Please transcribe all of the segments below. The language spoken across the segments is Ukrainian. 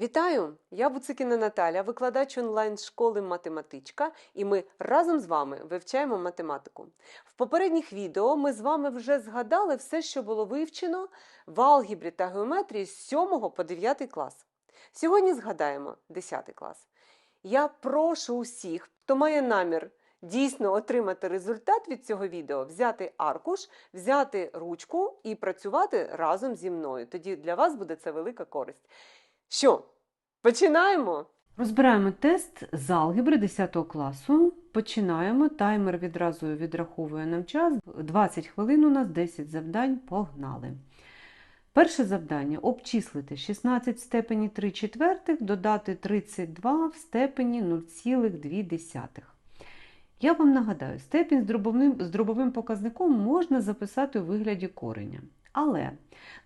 Вітаю! Я Буцикіна Наталя, викладач онлайн-школи Математичка, і ми разом з вами вивчаємо математику. В попередніх відео ми з вами вже згадали все, що було вивчено в алгебрі та геометрії з 7 по 9 клас. Сьогодні згадаємо 10 клас. Я прошу усіх, хто має намір дійсно отримати результат від цього відео, взяти аркуш, взяти ручку і працювати разом зі мною. Тоді для вас буде це велика користь. Що, починаємо? Розбираємо тест з алгебри 10 класу. Починаємо. Таймер відразу відраховує нам час. 20 хвилин у нас 10 завдань. Погнали. Перше завдання обчислити 16 в степені 3 четвертих, додати 32 в степені 0,2. Я вам нагадаю, степінь з дробовим, з дробовим показником можна записати у вигляді кореня. Але,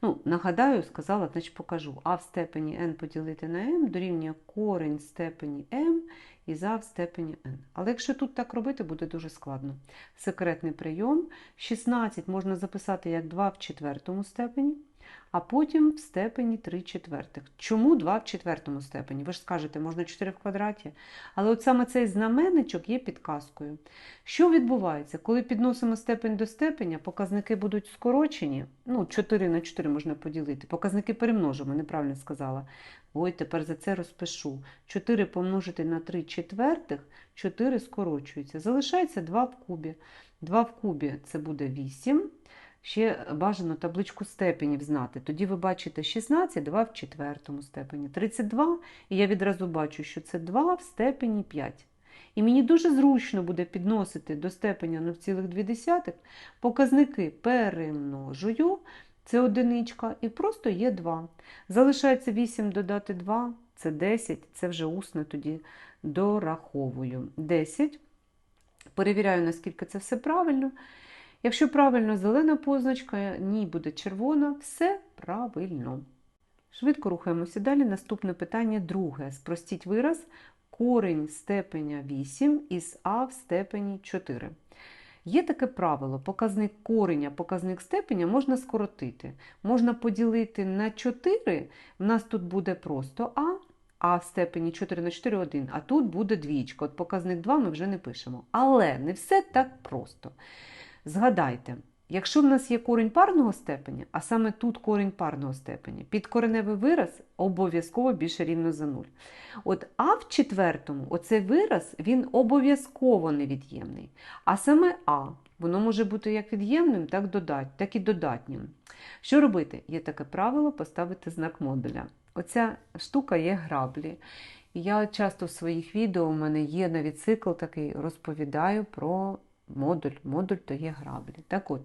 ну, нагадаю, сказала, значить покажу. А в степені n поділити на m дорівнює корень степені m і за в степені n. Але якщо тут так робити, буде дуже складно. Секретний прийом. 16 можна записати як 2 в четвертому степені, а потім в степені 3 четвертих. Чому 2 в четвертому степені? Ви ж скажете, можна 4 в квадраті. Але от саме цей знаменничок є підказкою. Що відбувається? Коли підносимо степень до степеня, показники будуть скорочені. Ну, 4 на 4 можна поділити. Показники перемножимо, неправильно сказала. Ой, тепер за це розпишу. 4 помножити на 3 четвертих, 4 скорочується. Залишається 2 в кубі. 2 в кубі це буде 8. Ще бажано табличку степенів знати. Тоді ви бачите 16, 2 в четвертому степені, 32, і я відразу бачу, що це 2 в степені 5. І мені дуже зручно буде підносити до степеня 0,2, показники перемножую, це одиничка, і просто є 2. Залишається 8 додати 2, це 10, це вже усно тоді дораховую. 10. Перевіряю, наскільки це все правильно. Якщо правильно зелена позначка, ні буде червона, все правильно. Швидко рухаємося далі. Наступне питання друге. Спростіть вираз корінь степеня 8 із а в степені 4. Є таке правило, показник кореня, показник степеня можна скоротити. Можна поділити на 4, в нас тут буде просто а, а в степені 4 на 4 1, а тут буде двічка. От показник 2 ми вже не пишемо. Але не все так просто. Згадайте, якщо в нас є корінь парного степеня, а саме тут корінь парного степеня, підкореневий вираз обов'язково більше рівно за 0. От А в четвертому, оцей вираз, він обов'язково невід'ємний. А саме А, воно може бути як від'ємним, так, додат, так і додатнім. Що робити? Є таке правило поставити знак модуля. Оця штука є граблі. І я часто в своїх відео у мене є навіть цикл такий, розповідаю про модуль. Модуль то є граблі. Так от,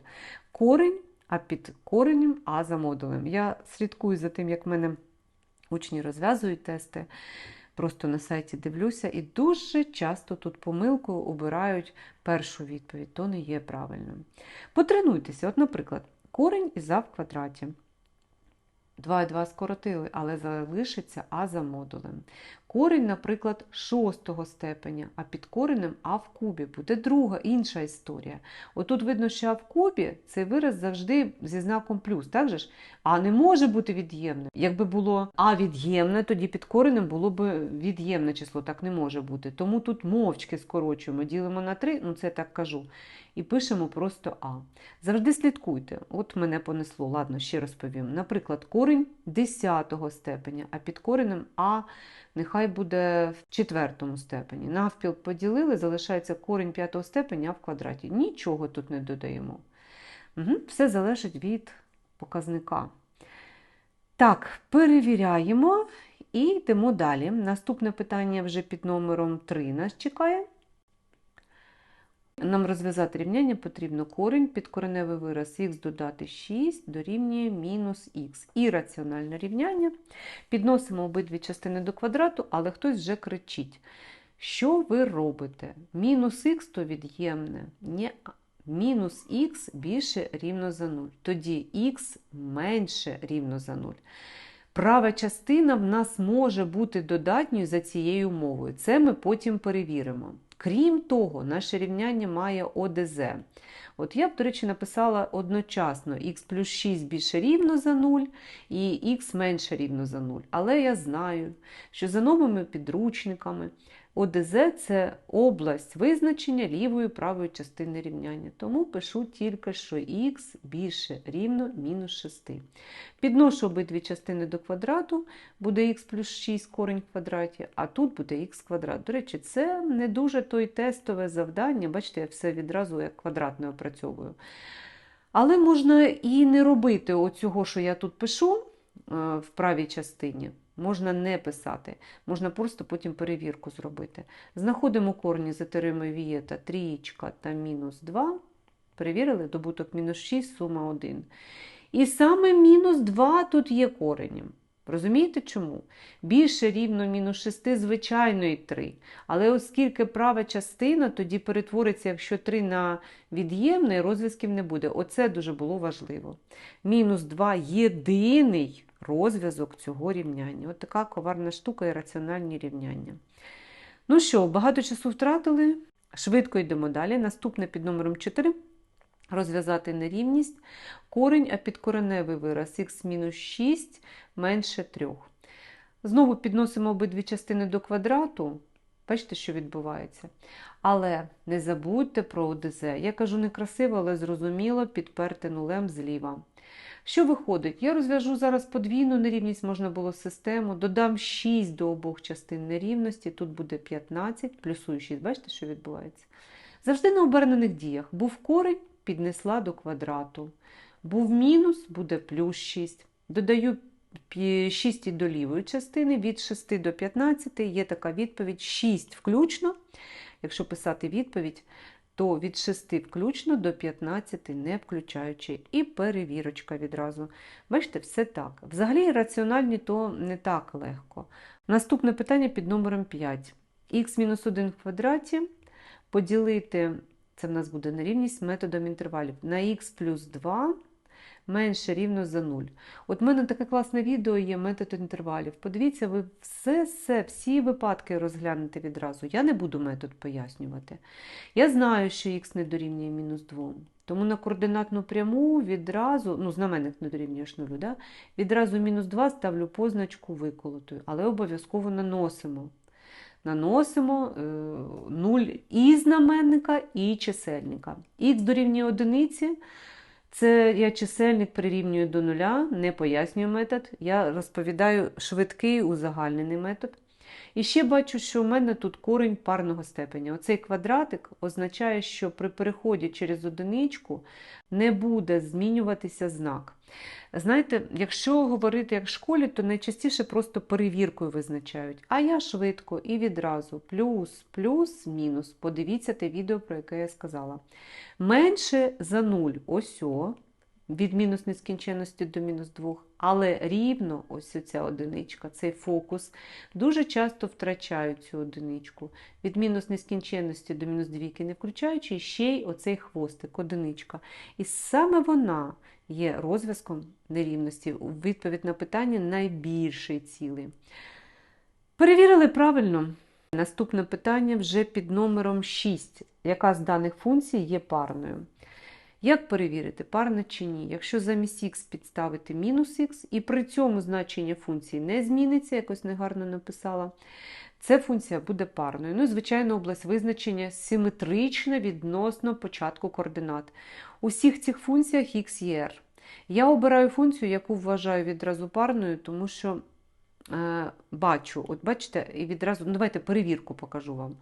корінь, а під коренем А за модулем. Я слідкую за тим, як в мене учні розв'язують тести. Просто на сайті дивлюся, і дуже часто тут помилку обирають першу відповідь, то не є правильним. Потренуйтеся, от, наприклад, корінь із А в квадраті. 2 і 2 скоротили, але залишиться А за модулем. Корінь, наприклад, шостого степеня, а під коренем А в кубі. Буде друга, інша історія. Отут видно, що А в кубі цей вираз завжди зі знаком плюс, так же ж? А не може бути від'ємним. Якби було А від'ємне, тоді під коренем було б від'ємне число, так не може бути. Тому тут мовчки скорочуємо, ділимо на 3, ну це так кажу. І пишемо просто А. Завжди слідкуйте. От мене понесло. Ладно, ще розповім. Наприклад, корінь 10 степеня, а під коренем А нехай буде в четвертому степені. Навпіл поділили, залишається корінь п'ятого степеня в квадраті. Нічого тут не додаємо. Угу. Все залежить від показника. Так, перевіряємо і йдемо далі. Наступне питання вже під номером 3 нас чекає. Нам розв'язати рівняння потрібно корінь, підкореневий вираз х додати 6 дорівнює мінус х. І раціональне рівняння. Підносимо обидві частини до квадрату, але хтось вже кричить. Що ви робите? Мінус х то від'ємне. Мінус х більше рівно за 0. Тоді х менше рівно за 0. Права частина в нас може бути додатньою за цією умовою. Це ми потім перевіримо. Крім того, наше рівняння має ОДЗ. От я б, до речі, написала одночасно х плюс 6 більше рівно за 0 і х менше рівно за 0. Але я знаю, що за новими підручниками ОДЗ це область визначення лівої і правої частини рівняння. Тому пишу тільки, що х більше рівно мінус 6. Підношу обидві частини до квадрату, буде х плюс 6 корень в квадраті, а тут буде х квадрат. До речі, це не дуже той тестове завдання. Бачите, я все відразу як квадратне опрацьовую. Але можна і не робити оцього, що я тут пишу е, в правій частині. Можна не писати, можна просто потім перевірку зробити. Знаходимо корні за теоремою Вієта трієчка та мінус 2. Перевірили, добуток мінус 6, сума 1. І саме мінус 2 тут є коренем. Розумієте чому? Більше рівно мінус 6, звичайно, і 3. Але оскільки права частина тоді перетвориться, якщо 3 на від'ємне, розв'язків не буде. Оце дуже було важливо. Мінус 2 єдиний розв'язок цього рівняння. От така коварна штука і раціональні рівняння. Ну що, багато часу втратили. Швидко йдемо далі. Наступне під номером 4 розв'язати нерівність. Корень, а підкореневий вираз х-6 менше 3. Знову підносимо обидві частини до квадрату. Бачите, що відбувається. Але не забудьте про ОДЗ. Я кажу некрасиво, але зрозуміло, підперти нулем зліва. Що виходить? Я розв'яжу зараз подвійну нерівність, можна було систему, додам 6 до обох частин нерівності, тут буде 15, плюсую 6. Бачите, що відбувається? Завжди на обернених діях. Був корень, піднесла до квадрату. Був мінус, буде плюс 6. Додаю 6 до лівої частини, від 6 до 15 є така відповідь 6 включно. Якщо писати відповідь, то від 6 включно до 15 не включаючи. І перевірочка відразу. Бачите, все так. Взагалі раціональні то не так легко. Наступне питання під номером 5. х-1 в квадраті поділити, це в нас буде нерівність методом інтервалів, на х плюс 2 менше рівно за 0. От в мене таке класне відео є метод інтервалів. Подивіться, ви все, все, всі випадки розглянете відразу. Я не буду метод пояснювати. Я знаю, що х не дорівнює мінус 2. Тому на координатну пряму відразу, ну, знаменник не дорівнює нулю, да? відразу мінус 2 ставлю позначку виколотою, але обов'язково наносимо. Наносимо е, 0 і знаменника, і чисельника. Х дорівнює одиниці. Це я чисельник прирівнюю до нуля, не пояснюю метод. Я розповідаю швидкий узагальнений метод. І ще бачу, що у мене тут корінь парного степеня. Оцей квадратик означає, що при переході через одиничку не буде змінюватися знак. Знаєте, якщо говорити як в школі, то найчастіше просто перевіркою визначають. А я швидко і відразу плюс, плюс, мінус. Подивіться те відео, про яке я сказала. Менше за 0 ось о, від мінус нескінченності до мінус 2, але рівно ось ця одиничка, цей фокус, дуже часто втрачають цю одиничку. Від мінус нескінченності до мінус 2 не включаючи, ще й оцей хвостик, одиничка. І саме вона є розв'язком нерівності. Відповідь на питання найбільший цілий. Перевірили правильно. Наступне питання вже під номером 6. Яка з даних функцій є парною? Як перевірити, парна чи ні? Якщо замість х підставити мінус х, і при цьому значення функції не зміниться, якось негарно написала, ця функція буде парною. Ну, і, звичайно, область визначення симетрична відносно початку координат. У всіх цих функціях x є r. Я обираю функцію, яку вважаю відразу парною, тому що бачу, от бачите, і відразу, ну давайте перевірку покажу вам.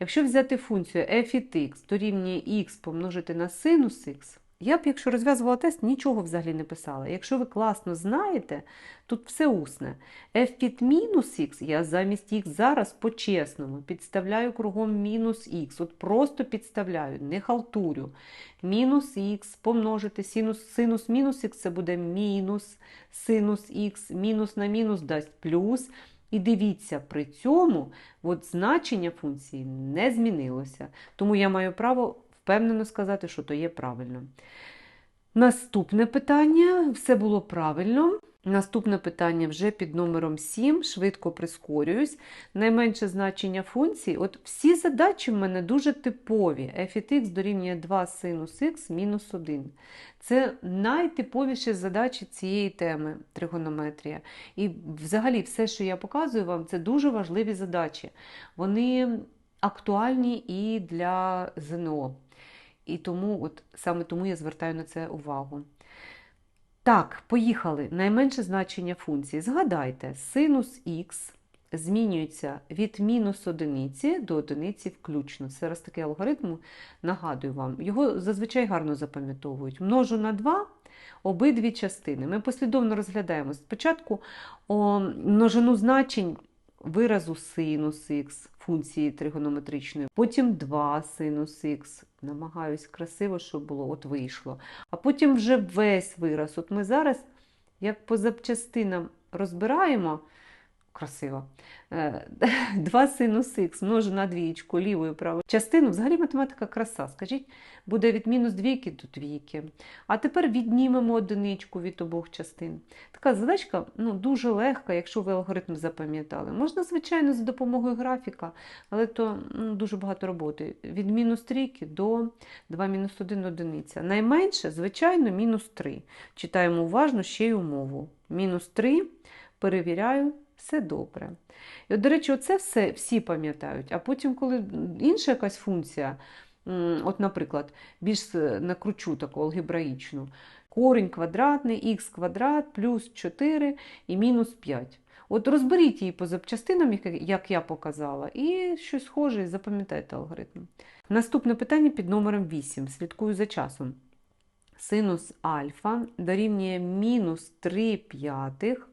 Якщо взяти функцію f від x дорівнює x помножити на синус x, я б, якщо розв'язувала тест, нічого взагалі не писала. Якщо ви класно знаєте, тут все усне. f під мінус х, я замість х зараз по-чесному підставляю кругом мінус х. От просто підставляю, не халтурю. Мінус х помножити синус, синус мінус х це буде мінус синус х, мінус на мінус дасть плюс. І дивіться, при цьому от значення функції не змінилося. Тому я маю право впевнено сказати, що то є правильно. Наступне питання: все було правильно. Наступне питання вже під номером 7, швидко прискорююсь. Найменше значення функції. От всі задачі в мене дуже типові. f від x дорівнює 2 синус х мінус 1. Це найтиповіші задачі цієї теми тригонометрія. І взагалі все, що я показую вам, це дуже важливі задачі. Вони актуальні і для ЗНО. І тому, от саме тому я звертаю на це увагу. Так, поїхали. Найменше значення функції. Згадайте, синус х змінюється від мінус одиниці до одиниці включно. Це раз такий алгоритм, нагадую вам. Його зазвичай гарно запам'ятовують. Множу на 2 обидві частини. Ми послідовно розглядаємо спочатку о, множину значень виразу синус х, функції тригонометричної, потім 2 синус х. Намагаюсь красиво, щоб було, от вийшло. А потім вже весь вираз. От ми зараз, як по запчастинам розбираємо, красиво, 2 синус х множу на двієчку, лівою правою частину. Взагалі математика краса. Скажіть, буде від мінус двійки до двійки. А тепер віднімемо одиничку від обох частин. Така задачка ну, дуже легка, якщо ви алгоритм запам'ятали. Можна, звичайно, за допомогою графіка, але то ну, дуже багато роботи. Від мінус трійки до 2 мінус 1 одиниця. Найменше, звичайно, мінус 3. Читаємо уважно ще й умову. Мінус 3, перевіряю, все добре. І, от, до речі, оце все всі пам'ятають. А потім, коли інша якась функція, от, наприклад, більш накручу таку алгебраїчну, корінь квадратний, х квадрат плюс 4 і мінус 5. От розберіть її по запчастинам, як я показала, і щось схоже, і запам'ятайте алгоритм. Наступне питання під номером 8. Слідкую за часом. Синус альфа дорівнює мінус 3 п'ятих.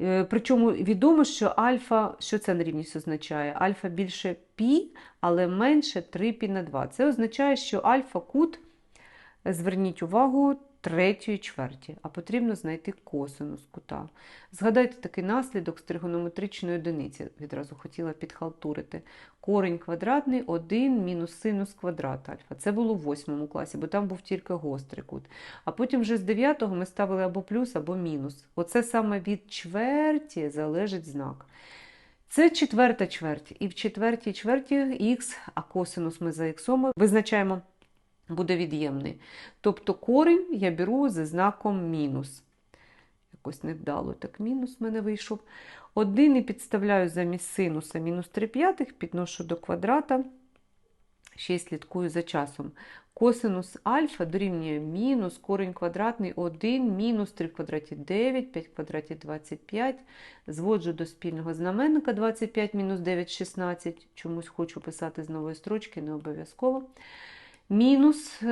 Е, Причому відомо, що альфа, що це нерівність означає? Альфа більше пі, але менше 3 пі на 2. Це означає, що альфа кут, е, зверніть увагу, третьої чверті, а потрібно знайти косинус кута. Згадайте такий наслідок з тригонометричної одиниці, відразу хотіла підхалтурити. Корень квадратний 1 мінус синус квадрат альфа. Це було в 8 класі, бо там був тільки гострий кут. А потім вже з 9 ми ставили або плюс, або мінус. Оце саме від чверті залежить знак. Це четверта чверть. І в четвертій чверті х, а косинус ми за х визначаємо, буде від'ємний. Тобто корінь я беру зі знаком мінус. Якось невдало так мінус в мене вийшов. Один і підставляю замість синуса мінус 3 п'ятих, підношу до квадрата. Ще й слідкую за часом. Косинус альфа дорівнює мінус корінь квадратний 1, мінус 3 в квадраті 9, 5 в квадраті 25. Зводжу до спільного знаменника 25 мінус 9, 16. Чомусь хочу писати з нової строчки, не обов'язково. Мінус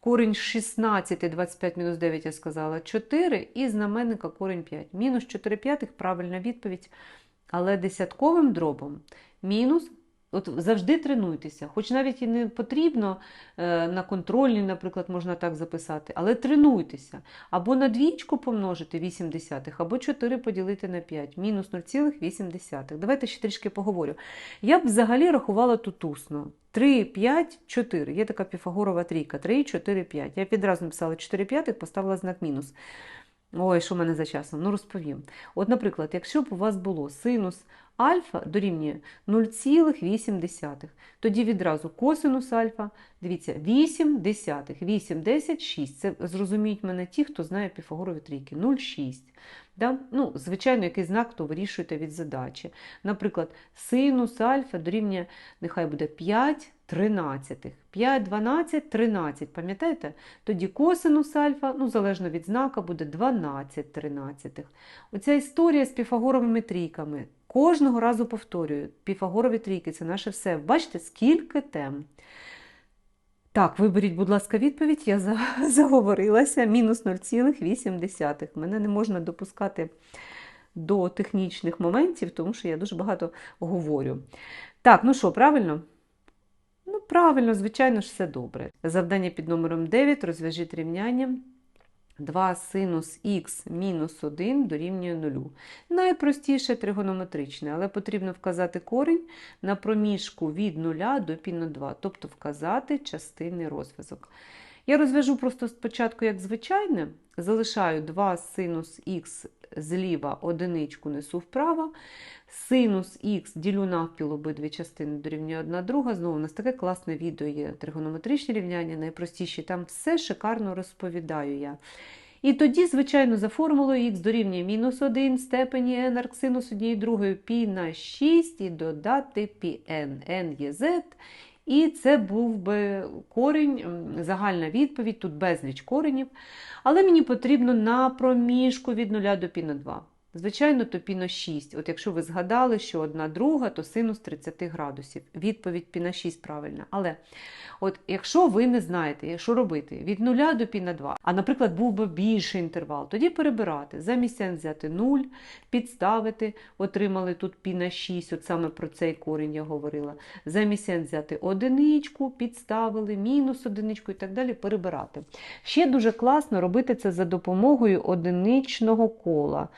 корінь 16, 25 мінус 9, я сказала, 4, і знаменника корінь 5. Мінус 4 п'ятих, правильна відповідь. Але десятковим дробом мінус От завжди тренуйтеся, хоч навіть і не потрібно е, на контрольній, наприклад, можна так записати, але тренуйтеся. Або на двічку помножити 8 десятих, або 4 поділити на 5, мінус 0,8. Давайте ще трішки поговорю. Я б взагалі рахувала тут усно. 3, 5, 4. Є така піфагорова трійка. 3, 4, 5. Я підразу написала 4 п'ятих, поставила знак мінус. Ой, що в мене за часом? Ну, розповім. От, наприклад, якщо б у вас було синус альфа дорівнює 0,8, тоді відразу косинус альфа, дивіться, 8 десятих, 8, 10, 6. Це зрозуміють мене ті, хто знає піфагорові трійки. 0,6. Да? Ну, звичайно, який знак, то вирішуєте від задачі. Наприклад, синус альфа дорівнює, нехай буде 5 тринадцятих. 5, 12, 13. Пам'ятаєте? Тоді косинус альфа, ну, залежно від знака, буде 12 тринадцятих. Оця історія з піфагоровими трійками. Кожного разу повторюю, піфагорові трійки це наше все. Бачите, скільки тем. Так, виберіть, будь ласка, відповідь. Я заговорилася. Мінус 0,8. Мене не можна допускати до технічних моментів, тому що я дуже багато говорю. Так, ну що, правильно? Ну, правильно, звичайно ж, все добре. Завдання під номером 9. Розв'яжіть рівняння. 2 синус х мінус 1 дорівнює 0. Найпростіше тригонометричне, але потрібно вказати корінь на проміжку від 0 до пі на 2, тобто вказати частинний розв'язок. Я розв'яжу просто спочатку як звичайне, залишаю 2 синус х зліва, одиничку несу вправо, Синус х ділю навпіл обидві частини дорівнює 1 друга. Знову у нас таке класне відео є тригонометричні рівняння, найпростіші. Там все шикарно розповідаю я. І тоді, звичайно, за формулою х дорівнює мінус 1 степені n арксинус однієї другої пі на 6 і додати пі n, є z. І це був би корінь, загальна відповідь, тут безліч коренів. Але мені потрібно на проміжку від 0 до пі на 2. Звичайно, то піно 6. От якщо ви згадали, що одна друга, то синус 30 градусів. Відповідь піна 6 правильна. Але от якщо ви не знаєте, що робити від 0 до піна 2, а, наприклад, був би більший інтервал, тоді перебирати. Замість n взяти 0, підставити, отримали тут піна 6, от саме про цей корінь я говорила. Замість n взяти одиничку, підставили, мінус одиничку і так далі, перебирати. Ще дуже класно робити це за допомогою одиничного кола.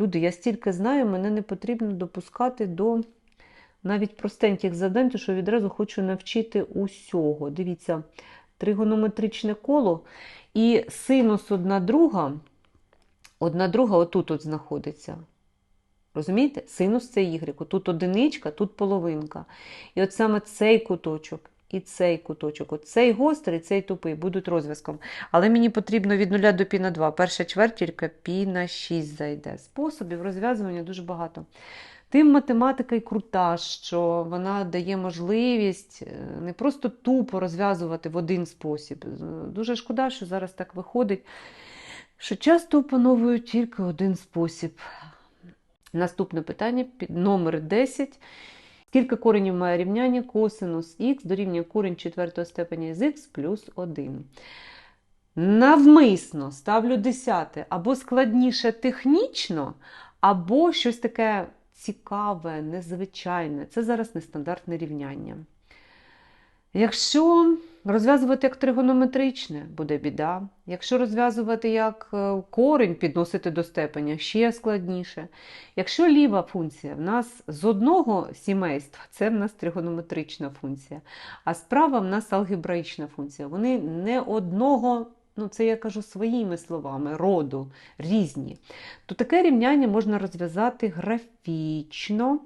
Люди, я стільки знаю, мене не потрібно допускати до навіть простеньких завдань, що відразу хочу навчити усього. Дивіться, тригонометричне коло і синус одна друга, одна друга отут от знаходиться. Розумієте? Синус це y. Тут одиничка, тут половинка. І от саме цей куточок і цей куточок, от цей гострий, цей тупий будуть розв'язком. Але мені потрібно від 0 до π на 2. Перша чверть тільки π на 6 зайде. Способів розв'язування дуже багато. Тим математика й крута, що вона дає можливість е, не просто тупо розв'язувати в один спосіб. Дуже шкода, що зараз так виходить, що часто опановують тільки один спосіб. Наступне питання під номер 10. Скільки коренів має рівняння косинус х дорівнює корінь четвертого степеня з х плюс 1. Навмисно ставлю десяте або складніше технічно, або щось таке цікаве, незвичайне. Це зараз нестандартне рівняння. Якщо розв'язувати як тригонометричне, буде біда. Якщо розв'язувати як е, корінь, підносити до степеня, ще складніше. Якщо ліва функція в нас з одного сімейства, це в нас тригонометрична функція, а справа в нас алгебраїчна функція. Вони не одного, ну це я кажу своїми словами, роду, різні. То таке рівняння можна розв'язати графічно.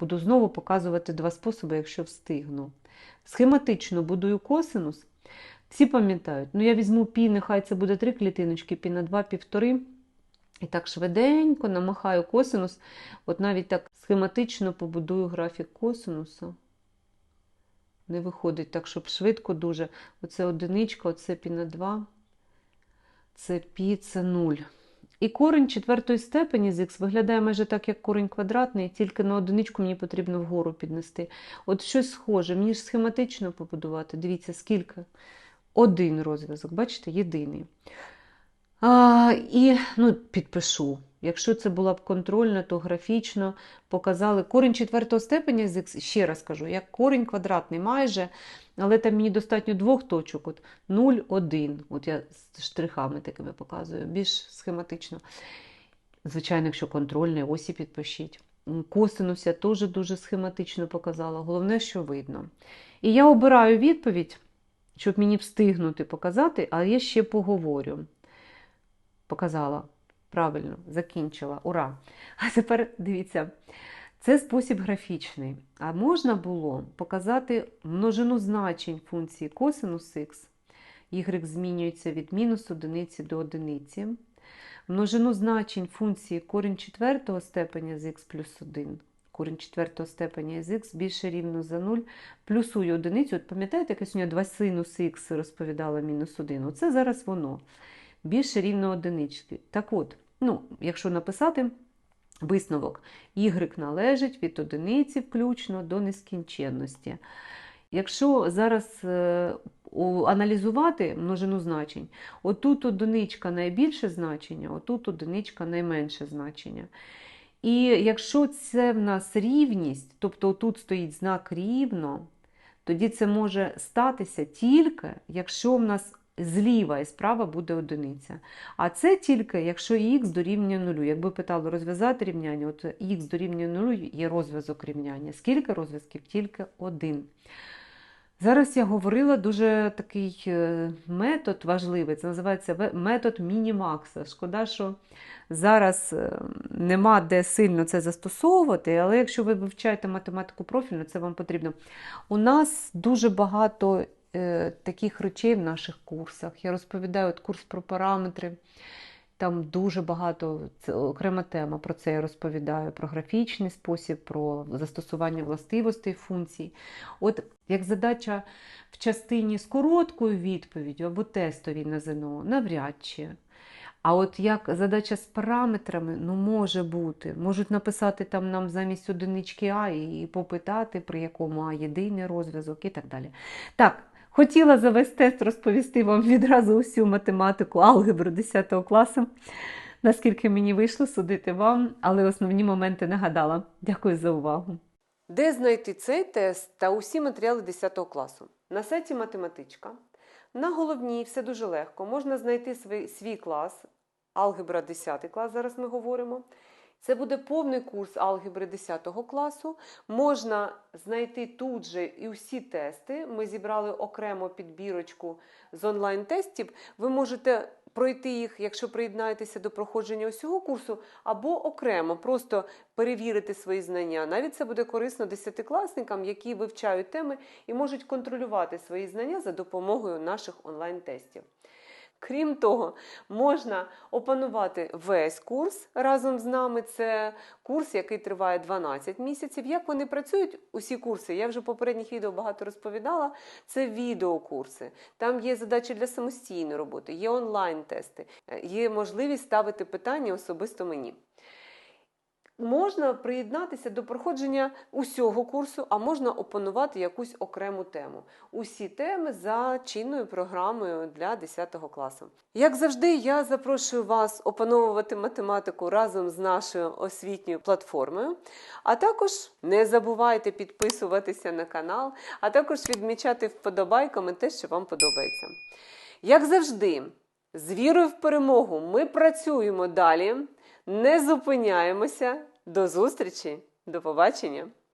Буду знову показувати два способи, якщо встигну. Схематично будую косинус. Всі пам'ятають, ну я візьму пі, нехай це буде три клітиночки, пі на 2, півтори. І так швиденько намахаю косинус. От навіть так схематично побудую графік косинуса. Не виходить так, щоб швидко дуже. Оце одиничка, оце пі на 2, це пі, це 0. І корень четвертої степені з х виглядає майже так, як корень квадратний, тільки на одиничку мені потрібно вгору піднести. От щось схоже, мені ж схематично побудувати. Дивіться, скільки? Один розв'язок, бачите, єдиний. А, І ну, підпишу. Якщо це була б контрольна, то графічно показали корінь четвертого степеня з х, ще раз кажу, як корінь квадратний майже, але там мені достатньо двох точок. От 0, 1. От я з штрихами такими показую, більш схематично. Звичайно, якщо контрольний, ось і підпишіть. Косинус я теж дуже схематично показала. Головне, що видно. І я обираю відповідь, щоб мені встигнути показати, а я ще поговорю. Показала. Правильно, закінчила. Ура! А тепер дивіться, це спосіб графічний. А можна було показати множину значень функції косинус х. Y змінюється від мінус одиниці до одиниці. Множину значень функції корінь четвертого степеня з х плюс 1. Корінь четвертого степеня з х більше рівно за 0, плюсую одиницю. От пам'ятаєте, я сьогодні 2 синус х розповідала мінус 1? Оце зараз воно. Більше рівно одинички. Так от, ну, якщо написати висновок, y належить від одиниці включно до нескінченності. Якщо зараз е, аналізувати множину значень, отут одиничка найбільше значення, отут одиничка найменше значення. І якщо це в нас рівність, тобто тут стоїть знак рівно, тоді це може статися тільки, якщо в нас зліва і справа буде одиниця. А це тільки, якщо х дорівнює нулю. Якби питали розв'язати рівняння, от х дорівнює нулю є розв'язок рівняння. Скільки розв'язків? Тільки один. Зараз я говорила дуже такий е, метод важливий. Це називається метод мінімакса. Шкода, що зараз е, нема де сильно це застосовувати, але якщо ви вивчаєте математику профільно, це вам потрібно. У нас дуже багато таких речей в наших курсах. Я розповідаю от курс про параметри. Там дуже багато, це окрема тема, про це я розповідаю, про графічний спосіб, про застосування властивостей функцій. От як задача в частині з короткою відповіддю або тестовій на ЗНО, навряд чи. А от як задача з параметрами, ну може бути. Можуть написати там нам замість одинички А і попитати, при якому А єдиний розв'язок і так далі. Так, хотіла за весь тест розповісти вам відразу усю математику, алгебру 10 класу. Наскільки мені вийшло судити вам, але основні моменти нагадала. Дякую за увагу. Де знайти цей тест та усі матеріали 10 класу? На сайті математичка. На головній все дуже легко. Можна знайти свій, свій клас, алгебра 10 клас, зараз ми говоримо. Це буде повний курс алгебри 10 класу. Можна знайти тут же і всі тести. Ми зібрали окремо підбірочку з онлайн-тестів. Ви можете пройти їх, якщо приєднаєтеся до проходження усього курсу, або окремо просто перевірити свої знання. Навіть це буде корисно десятикласникам, які вивчають теми і можуть контролювати свої знання за допомогою наших онлайн-тестів. Крім того, можна опанувати весь курс разом з нами. Це курс, який триває 12 місяців. Як вони працюють, усі курси, я вже в попередніх відео багато розповідала. Це відеокурси. Там є задачі для самостійної роботи, є онлайн-тести, є можливість ставити питання особисто мені. Можна приєднатися до проходження усього курсу, а можна опанувати якусь окрему тему. Усі теми за чинною програмою для 10 класу. Як завжди, я запрошую вас опановувати математику разом з нашою освітньою платформою. А також не забувайте підписуватися на канал, а також відмічати вподобайками те, що вам подобається. Як завжди, з вірою в перемогу ми працюємо далі, не зупиняємося. До зустрічі, до побачення!